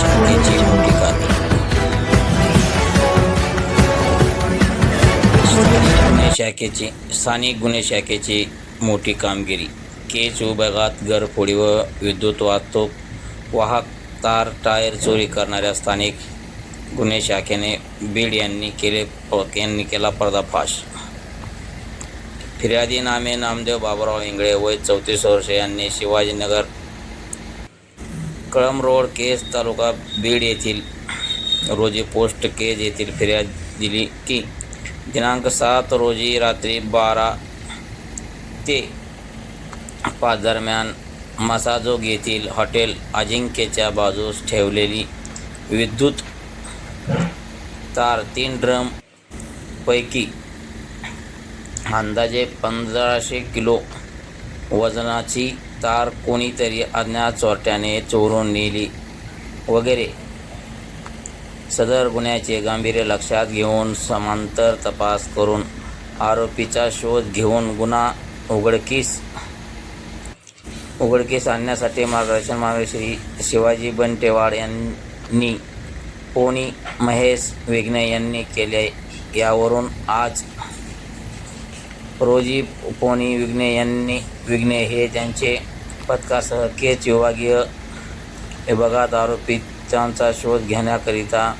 शाखेची मोठी स्थानिक गुन्हे शाखेची स्थानिक गुन्हे शाखेची मोठी कामगिरी. केच विभागात घरफोडी व विद्युत वाहतूक वाहक तार टायर चोरी करणाऱ्या स्थानिक गुन्हे शाखेने बीड यांनी केले यांनी केला पर्दाफाश. फिर्यादी नामे नामदेव बाबुराव इंगळे वय चौतीस वर्ष यांनी शिवाजीनगर कळम रोड केज तालुका बीड येथील रोजी पोस्ट केज येथील फिर्याद दिली की दिनांक सात रोजी रात्री बारा ते पाच दरम्यान मसाजोग येथील हॉटेल अजिंक्यच्या बाजूस ठेवलेली विद्युत तार तीन ड्रम पैकी अंदाजे पंधराशे किलो वजनाची तार कोणीतरी अज्ञात चोरट्याने चोरून नेली वगैरे. सदर गुन्ह्याचे गांभीर्य लक्षात घेऊन समांतर तपास करून आरोपीचा शोध घेऊन गुन्हा उघडकीस उघडकीस आणण्यासाठी मार्गदर्शन मागे श्री शिवाजी बंटेवाड यांनी पोणी महेश विघ्ने यांनी केले. यावरून आज रोजी पोनी विघ्ने यांनी विघ्ने हे त्यांचे पथकासह केच विभागीय विभागात आरोपितांचा शोध घेण्याकरिता